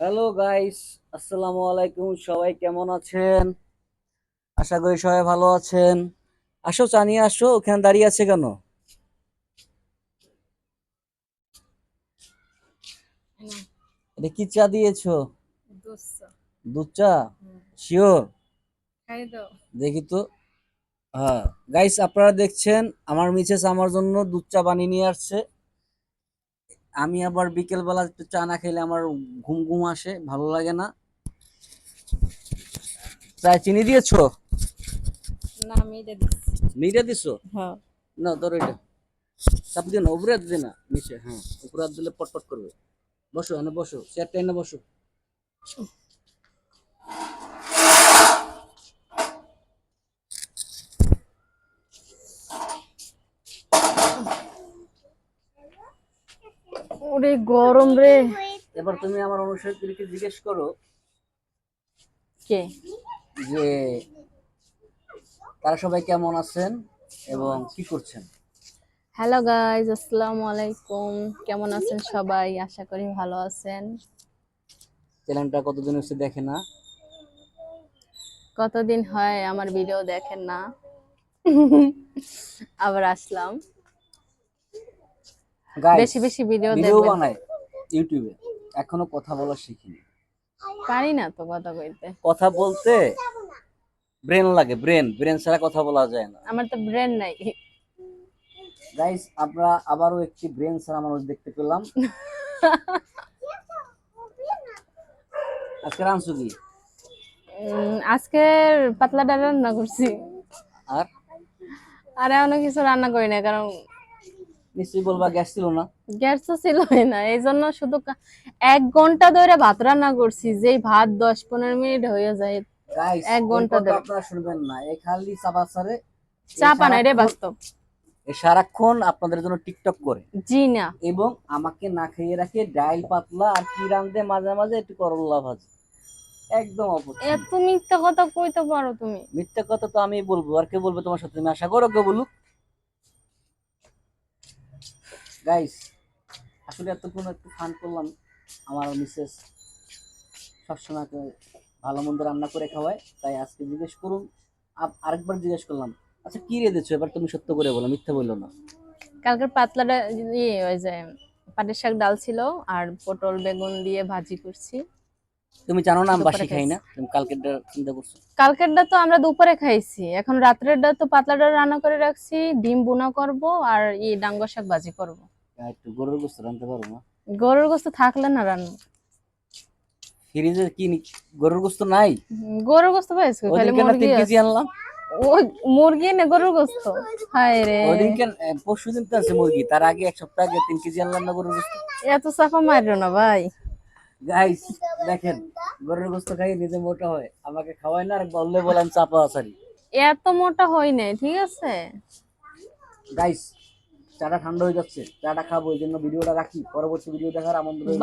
Hello guys আসসালামু আলাইকুম সবাই কেমন আছেন? আশা করি সবাই ভালো আছেন। আসো চা নিয়ে আসো। ওখানে দাঁড়িয়ে আছে কেন? এটা কি চা দিয়েছ? দুধ চা? শিওর দেখি তো। হ্যাঁ। গাইস আপনারা দেখছেন আমার মিসেস আমার জন্য দুধ চা বানিয়ে নিয়ে আসছে। আমি আবার বিকেলবেলা একটু চা না খেলে আমার ঘুম ঘুম আসে ভালো লাগে না। প্রায় চিনি দিয়েছ? না আমি এটা দিচ্ছি। মিরে দিছো? হ্যাঁ। না ধরো এটা। চাপ দিও না উপরে দিও না নিচে হ্যাঁ। উপরে দিলে পটপট করবে। বসো এনে বসো চেয়ারটা এনে বসো। ওরে গরম রে। এবার তুমি আমার অনুসারীদেরকে জিজ্ঞেস করো কে? যে তারা সবাই কেমন আছেন এবং কি করছেন? হ্যালো গাইজ আসসালামু আলাইকুম। কেমন আছেন সবাই? আশা করি ভালো আছেন। চ্যানেলটা কতদিন হচ্ছে দেখে না? কতদিন হয় আমার ভিডিও দেখেন না। আবার আসলাম। বেশি বেশি ভিডিও ভিডিও বানাই ইউটিউবে এখনও কথা বলা শিখিনি। পারি না তো কথা কইতে কথা বলতে ব্রেন লাগে ব্রেন ব্রেন ছাড়া কথা বলা যায় না। আমার তো ব্রেন নাই। গাইস আমরা আবারও একটি ব্রেন ছাড়া মানুষ দেখতে পেলাম। আজকে রানসু কি? উম, আজকের পাতলা ডাল রান্না করছি। আর? আরে এমন কিছু রান্না করি না কারণ নিশ্চয়ই বলবা গ্যাস ছিল না? গ্যাস তো ছিলই না এই জন্য শুধু এক ঘণ্টা ধরে ভাত রান্না করছি যেই ভাত দশ পনেরো মিনিট হয়ে যায় এক ঘণ্টা ধরে। আপনারা শুনবেন না এই খালি চাবাসারে চা পানাই রে বাস্তব। সারাক্ষণ আপনাদের জন্য টিকটক করে। জি না। এবং আমাকে না খাইয়ে রাখে ডাইল পাতলা আর কি রান্ধে মাঝে মাঝে একটু করল্লা ভাজি। একদম অপছন্দ এত মিথ্যা কথা কইতে পারো তুমি। মিথ্যা কথা তো আমি বলব আর কে বলবে তোমার সাথে? তুমি আশা করো কে বলুক। গাইস আসলে এতক্ষণ একটু ফান করলাম। আমার মিসেস সবসময় ভালো মন্দ রান্না করে খাওয়ায় তাই আজকে জিজ্ঞেস করুন। আরেকবার জিজ্ঞেস করলাম আচ্ছা কি রেঁধেছো এবার তুমি সত্য করে বলো মিথ্যা বলল না। কালকের পাতলাটা ইয়ে ওই যে পাটের শাক ডাল ছিল আর পটল বেগুন দিয়ে ভাজি করছি। তুমি জানো না আমি বাসি খাই না তুমি কালকে চিন্তা করছ? কালকেরটা তো আমরা দুপুরে খাইছি এখন রাত্রেরটা তো পাতলাটা রান্না করে রাখছি ডিম বুনা করব আর ই ডাঙ্গ শাক ভাজি করব। একটু গরুর গোস্ত রাঁধতে পারো না গরুর গোস্ত থাকলে না রান্না। ফ্রিজে কি গরুর গোস্ত নাই? গরুর গোস্ত খালি মুরগি কেজি আনলাম। ওই মুরগি না গরুর গোস্ত? হায় রে। ওদিনকে পরশু দিন তো আছে মুরগি তার আগে এক সপ্তাহ আগে তিন কেজি আনলাম না গরুর গোস্ত। এত চাপা মারিও না ভাই। গাইস দেখেন গরুর গোস্ত খাই নিজে মোটা হয় আমাকে খাওয়ায় না আর বললে বলেন চাপা আসারি এত মোটা হয় নাই ঠিক আছে? গাইস চাটা ঠান্ডা হয়ে যাচ্ছে চাটা খাব এই জন্য ভিডিওটা রাখি পরবর্তী ভিডিও দেখার আমন্ত্রণ